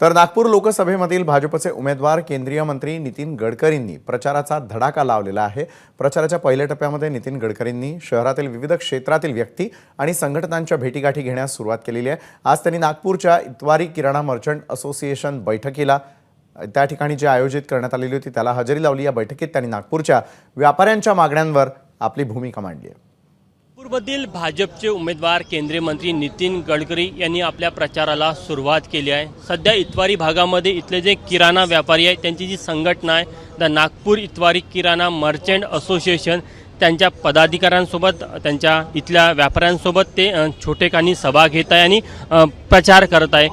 तर नागपूर लोकसभेमधील भाजपचे उमेदवार केंद्रीय मंत्री नितीन गडकरींनी प्रचाराचा धडाका लावलेला आहे. प्रचाराच्या पहिल्या टप्प्यामध्ये नितीन गडकरींनी शहरातील विविध क्षेत्रातील व्यक्ती आणि संघटनांच्या भेटीगाठी घेण्यास सुरुवात केलेली आहे. आज त्यांनी नागपूरच्या इतवारी किराणा मर्चंट असोसिएशन बैठकीला त्या ठिकाणी जी आयोजित करण्यात आलेली होती त्याला हजेरी लावली. या बैठकीत त्यांनी नागपूरच्या व्यापाऱ्यांच्या मागण्यांवर आपली भूमिका मांडली आहे. नागपूरमधील भाजपचे उमेदवार केंद्रीय मंत्री नितीन गडकरी यांनी आपल्या प्रचाराला सुरुवात केली आहे. सध्या इतवारी भागामध्ये इथले जे किराणा व्यापारी आहे त्यांची जी संघटना आहे the Nagpur Itwari Kirana merchant association त्यांच्या पदाधिकाऱ्यांसोबत त्यांच्या इथल्या व्यापाऱ्यांसोबत ते छोटेखानी सभा घेत आहे आणि प्रचार करत आहे.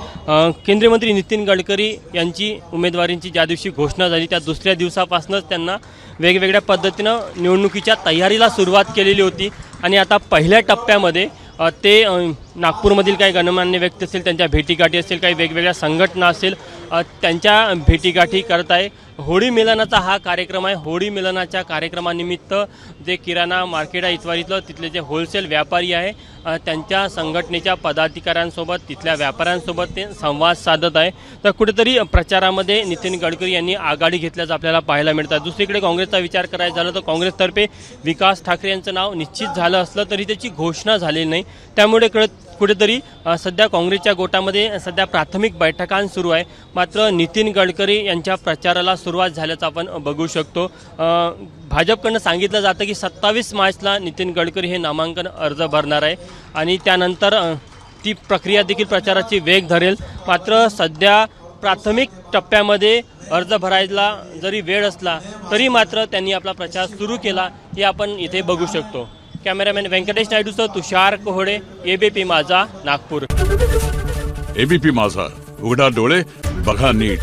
केंद्रीय मंत्री नितीन गडकरी यांची उमेदवारींची ज्या दिवशी घोषणा झाली त्या दुसऱ्या दिवसापासूनच त्यांना वेगवेगळ्या पद्धतीनं निवडणुकीच्या तयारीला सुरुवात केलेली होती. आणि आता पहिल्या टप्प्यामध्ये ते नागपूरमधील काही गणमान्य व्यक्ती असतील त्यांच्या भेटीगाठी असतील काही वेगवेगळ्या संघटना असेल त्यांच्या भेटीगाठी करत आहे. होळी मिलनाचा हा कार्यक्रम आहे. होळी मिलनाच्या कार्यक्रमानिमित्त जे किराणा मार्केट आहे इतवारीतलं तिथले जे होलसेल व्यापारी आहे त्यांच्या संघटनेच्या पदाधिकाऱ्यांसोबत तिथल्या व्यापाऱ्यांसोबत ते संवाद साधत आहे. तर कुठेतरी प्रचारामध्ये नितीन गडकरी यांनी आघाडी घेतल्याचं आपल्याला पाहायला मिळतं. दुसरीकडे काँग्रेसचा विचार करायचा झाला तर काँग्रेसतर्फे विकास ठाकरे यांचं नाव निश्चित झालं असलं तरी त्याची घोषणा झालेली नाही. त्यामुळे कळत कुठेतरी सध्या काँग्रेसच्या गोटामध्ये सध्या प्राथमिक बैठकां सुरू आहे. मात्र नितीन गडकरी यांच्या प्रचाराला सुरुवात झाल्याचं आपण बघू शकतो. भाजपकडनं सांगितलं जातं की सत्तावीस मार्चला नितीन गडकरी हे नामांकन अर्ज भरणार आहे. आणि त्यानंतर ती प्रक्रिया देखील प्रचाराची वेग धरेल. मात्र सध्या प्राथमिक टप्प्यामध्ये अर्ज भरायला जरी वेळ असला तरी मात्र त्यांनी आपला प्रचार सुरू केला हे आपण इथे बघू शकतो. कॅमेरामॅन व्यंकटेश नायडूसह तुषार कोहडे एबीपी माझा नागपूर. एबीपी माझा. उघडा डोळे बघा नीट.